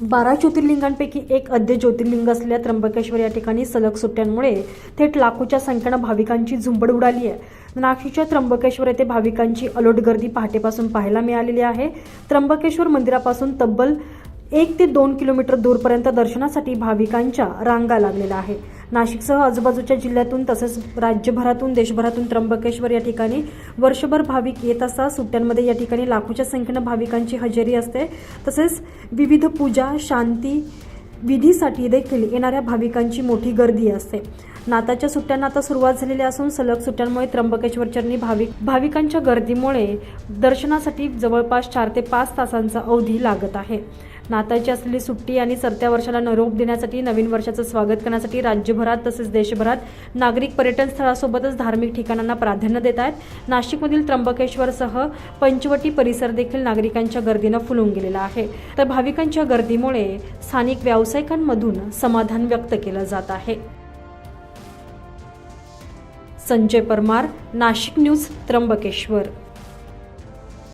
बारा ज्योतिर्लिंगांपैकी एक अद्य ज्योतिर्लिंग असलेल्या त्र्यंबकेश्वर या ठिकाणी सलग सुट्ट्यांमुळे थेट लाखोच्या संख्येनं भाविकांची झुंबड उडाली आहे. नाशिकच्या त्र्यंबकेश्वर येथे भाविकांची अलोट गर्दी पहाटेपासून पाहायला मिळालेली आहे. त्र्यंबकेश्वर मंदिरापासून तब्बल एक ते दोन किलोमीटर दूरपर्यंत दर्शनासाठी भाविकांच्या रांगा लागलेल्या आहे नाशिकसह आजूबाजूच्या जिल्ह्यातून तसेच राज्यभरातून देशभरातून त्र्यंबकेश्वर या ठिकाणी वर्षभर भाविक येत असतात. सुट्ट्यांमध्ये या ठिकाणी लाखोच्या संख्येनं भाविकांची हजेरी असते. तसेच विविध पूजा शांती विधीसाठी देखील येणाऱ्या भाविकांची मोठी गर्दी असते. नाताच्या सुट्ट्यांना आता सुरुवात झालेली असून सलग सुट्ट्यांमुळे त्र्यंबकेश्वर चरणी भाविक भाविकांच्या गर्दीमुळे दर्शनासाठी जवळपास चार ते पाच तासांचा अवधी लागत आहे. नाताळची असलेली सुट्टी आणि सरत्या वर्षाला निरोप देण्यासाठी नवीन वर्षाचं स्वागत करण्यासाठी राज्यभरात तसेच देशभरात नागरिक पर्यटन स्थळासोबतच धार्मिक ठिकाणांना प्राधान्य देत आहेत. नाशिकमधील त्र्यंबकेश्वरसह पंचवटी परिसर देखील नागरिकांच्या गर्दीनं फुलून गेलेला आहे. तर भाविकांच्या गर्दीमुळे स्थानिक व्यावसायिकांमधून समाधान व्यक्त केलं जात आहे. संजय परमार नाशिक न्यूज त्र्यंबकेश्वर.